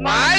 my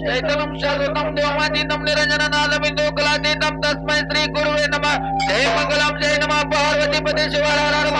ಚೈತನ್ಯ ನಮ್ ದೇವಾದಿ ನಮ್ ನಿರಂಜನಾದ ಬಿಂದು ಕಲಾದಿ ನಮ್. हे मंगलम जय नमा पार्वती पति शिवराम